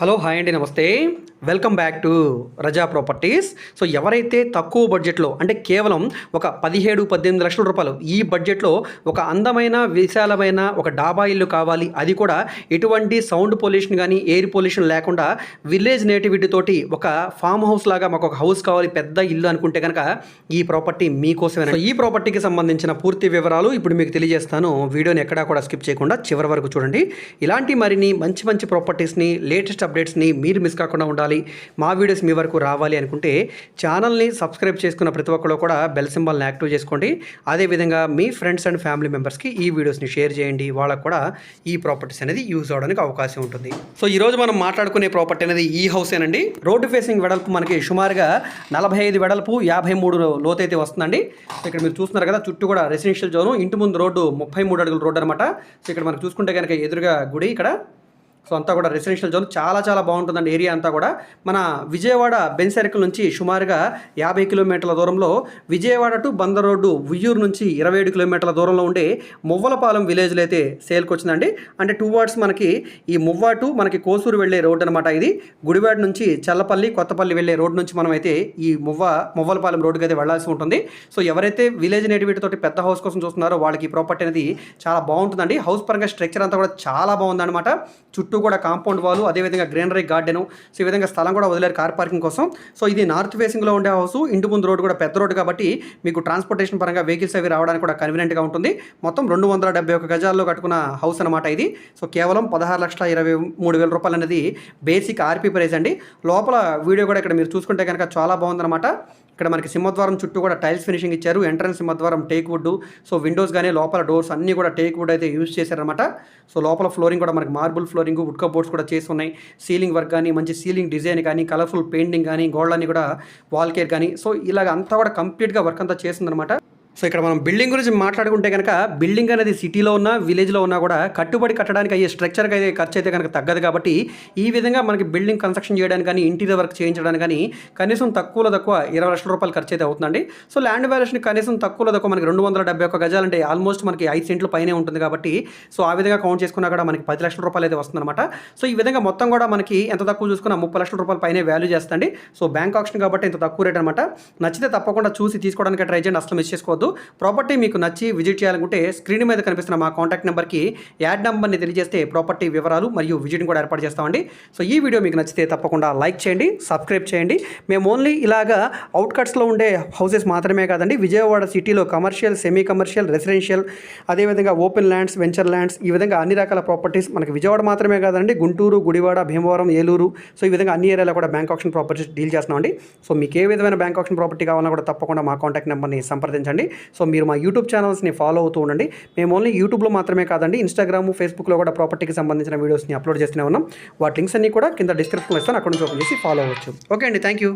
Hello hi అండి నమస్తే Welcome back to Raja Properties. So ఎవరైతే తక్కువ బడ్జెట్లో అంటే కేవలం ఒక పదిహేడు పద్దెనిమిది లక్షల రూపాయలు ఈ బడ్జెట్లో ఒక అందమైన విశాలమైన ఒక డాబా ఇల్లు కావాలి అది కూడా ఎటువంటి సౌండ్ పొల్యూషన్ కానీ ఎయిర్ పొల్యూషన్ లేకుండా విలేజ్ నేటివిటీ తోటి ఒక ఫామ్ హౌస్ లాగా మాకు ఒక హౌస్ కావాలి పెద్ద ఇల్లు అనుకుంటే కనుక ఈ ప్రాపర్టీ మీకోసమే సో ఈ ప్రాపర్టీకి సంబంధించిన పూర్తి వివరాలు ఇప్పుడు మీకు తెలియజేస్తాను. వీడియోని ఎక్కడా కూడా స్కిప్ చేయకుండా చివరి వరకు చూడండి. ఇలాంటి మరిన్ని మంచి మంచి ప్రాపర్టీస్ని లేటెస్ట్ అప్డేట్స్ని మీరు మిస్ కాకుండా ఉండాలి. మా వీడియోస్ మీ వరకు రావాలి అనుకుంటే ఛానల్ని సబ్స్క్రైబ్ చేసుకున్న ప్రతి ఒక్కరు కూడా బెల్ సింబల్ని యాక్టివ్ చేసుకోండి. అదేవిధంగా మీ ఫ్రెండ్స్ అండ్ ఫ్యామిలీ మెంబర్స్కి ఈ వీడియోస్ని షేర్ చేయండి. వాళ్ళకు కూడా ఈ ప్రాపర్టీస్ అనేది యూజ్ అవడానికి అవకాశం ఉంటుంది. సో ఈరోజు మనం మాట్లాడుకునే ప్రాపర్టీ అనేది ఈ హౌసేనండి రోడ్డు ఫేసింగ్ వెడల్పు మనకి సుమారుగా నలభై ఐదు వెడల్పు యాభై మూడు లోతైతే వస్తుందండి. ఇక్కడ మీరు చూస్తున్నారు కదా చుట్టూ కూడా రెసిడెన్షియల్ జోను ఇంటి ముందు రోడ్డు ముప్పై మూడు అడుగుల రోడ్డు అనమాట సో ఇక్కడ మనకు చూసుకుంటే కనుక ఎదురుగా గుడి ఇక్కడ. సో అంతా కూడా రెసిడెన్షియల్ జోన్ చాలా చాలా బాగుంటుందండి ఏరియా అంతా కూడా. మన విజయవాడ బెన్ సర్కిల్ నుంచి సుమారుగా యాభై కిలోమీటర్ల దూరంలో విజయవాడ టు బందర్ రోడ్డు ఉయ్యూరు నుంచి ఇరవై ఏడు కిలోమీటర్ల దూరంలో ఉండే మువ్వలపాలెం విలేజ్లో అయితే సేల్కి వచ్చిందండి. అంటే టూ వార్డ్స్ మనకి ఈ మువ్వ టు మనకి కోసూరు వెళ్ళే రోడ్ అనమాట ఇది. గుడివాడ నుంచి చల్లపల్లి కొత్తపల్లి వెళ్ళే రోడ్ నుంచి మనం అయితే ఈ మువ్వ మువ్వలపాలెం రోడ్డుకి అయితే వెళ్ళాల్సి ఉంటుంది. సో ఎవరైతే విలేజ్ నేటివిటీ తోటి పెద్ద హౌస్ కోసం చూస్తున్నారో వాళ్ళకి ఈ ప్రాపర్టీ అనేది చాలా బాగుంటుందండి. హౌస్ పరంగా స్ట్రక్చర్ అంతా కూడా చాలా బాగుందన్నమాట. చుట్టూ కూడా కాంపౌండ్ వాల్ అదేవిధంగా గ్రీనరీ గార్డెన్ సో ఈ విధంగా స్థలం కూడా వదిలేరు కార్ పార్కింగ్ కోసం. సో ఇది నార్త్ ఫేసింగ్లో ఉండే హౌస్ ఇంటి ముందు రోడ్డు కూడా పెద్ద రోడ్డు కాబట్టి మీకు ట్రాన్స్పోర్టేషన్ పరంగా వెహికల్స్ అవి రావడానికి కూడా కన్వీనియంట్గా ఉంటుంది. మొత్తం రెండు వందల డెబ్బై ఒక గజాల్లో కట్టుకున్న హౌస్ అనమాట ఇది. సో కేవలం పదహారు లక్షల ఇరవై మూడు వేల రూపాయలు అనేది బేసిక్ ఆర్పీ ప్రైస్ అండి. లోపల వీడియో కూడా ఇక్కడ మీరు చూసుకుంటే కనుక చాలా బాగుందన్నమాట. ఇక్కడ మనకి సింహద్వారం చుట్టూ కూడా టైల్స్ ఫినిషింగ్ ఇచ్చారు. ఎంట్రన్స్ సింహద్వారం టేక్ వుడ్ సో విండోస్ కానీ లోపల డోర్స్ అన్నీ కూడా టేక్ వుడ్ అయితే యూజ్ చేశారనమాట సో లోపల ఫ్లోరింగ్ కూడా మనకి మార్బుల్ ఫ్లోరింగ్ వుడ్ బోర్డ్స్ కూడా చేసి ఉన్నాయి. సీలింగ్ వర్క్ కానీ మంచి సీలింగ్ డిజైన్ కానీ కలర్ఫుల్ పెయింటింగ్ కానీ గోల్డన్ని కూడా వాల్ కేర్ కానీ. సో ఇలాగ అంతా కూడా కంప్లీట్గా వర్క్ అంతా చేసిందనమాట సో ఇక్కడ మనం బిల్డింగ్ గురించి మాట్లాడుకుంటే కనుక బిల్డింగ్ అనేది సిటీలో ఉన్నా విలేజ్లో ఉన్నా కూడా కట్టుబడి కట్టడానికి అయ్యే స్ట్రక్చర్కి అయితే ఖర్చు అయితే కనుక తగ్గదు కాబట్టి ఈ విధంగా మనకి బిల్డింగ్ కన్స్ట్రక్షన్ చేయడానికి కానీ ఇంటీరియర్ వర్క్ చేయించడానికి కానీ కనీసం తక్కువలో తక్కువ ఇరవై లక్షల రూపాయలు ఖర్చు అయితే అవుతుందండి. సో ల్యాండ్ వాల్యూషన్ కనీసం తక్కువలో తక్కువ మనకి రెండు వందల డెబ్బై ఒక్క గజాలంటే ఆల్మోస్ట్ మనకి ఐదు సెంట్లు పైనే ఉంటుంది కాబట్టి సో ఆ విధంగా కౌంట్ చేసుకున్నా కూడా మనకి పది లక్షల రూపాయలు అయితే వస్తుందన్నమాట. సో ఈ విధంగా మొత్తం కూడా మనకి ఎంత తక్కువ చూసుకున్నా ముప్పై లక్షల రూపాయలు పైనే వాల్యూ చేస్తండి. సో బ్యాంక్ ఆప్షన్ కాబట్టి ఇంత తక్కువ రేట్ అనమాట నచ్చితే తప్పకుండా చూసి తీసుకోవడానికి ట్రై చేయండి. అసలు మిస్ చేసుకోవద్దు. ప్రాపర్టీ మీకు నచ్చి విజిట్ చేయాలనుకుంటే స్క్రీన్ మీద కనిపిస్తున్న మా కాంటాక్ట్ నెంబర్కి యాడ్ నెంబర్ని తెలియజేస్తే ప్రాపర్టీ వివరాలు మరియు విజిట్ని కూడా ఏర్పాటు చేస్తామండి. సో ఈ వీడియో మీకు నచ్చితే తప్పకుండా లైక్ చేయండి సబ్స్క్రైబ్ చేయండి. మేము ఓన్లీ ఇలాగా అవుట్కట్స్లో ఉండే హౌసెస్ మాత్రమే కాదండి విజయవాడ సిటీలో కమర్షియల్ సెమీ కమర్షియల్ రెసిడెన్షియల్ అదేవిధంగా ఓపెన్ ల్యాండ్స్ వెంచర్ ల్యాండ్స్ ఈ విధంగా అన్ని రకాల ప్రాపర్టీస్ మనకి విజయవాడ మాత్రమే కాదండి గుంటూరు గుడివాడ భీమవరం ఏలూరు సో ఈ విధంగా అన్ని ఏరియాలో కూడా బ్యాంక్ ఆప్షన్ ప్రాపర్టీస్ డీల్ చేస్తున్నామండి. సో మీకు ఏ విధమైన బ్యాంక్ ఆప్షన్ ప్రాపర్టీ కావాలన్నా కూడా తప్పకుండా మా కాంటాక్ట్ నెంబర్ని సంప్రదించండి. సో మీరు మా యూట్యూబ్ ఛానల్స్ని ఫాలో అవుతూ ఉండండి. మేము ఓన్లీ యూట్యూబ్లో మాత్రమే కాదండి ఇన్స్టాగ్రామ్ ఫేస్బుక్లో కూడా ప్రాపర్టీకి సంబంధించిన వీడియోస్ని అప్లోడ్ చేస్తూనే ఉన్నాం. వాటి లింక్స్ అన్ని కూడా కింద డిస్క్రిప్షన్లో ఇస్తాను. అక్కడ నుంచి ఓపెన్ చేసి ఫాలో అవ్వచ్చు. ఓకే అండి థ్యాంక్ యూ.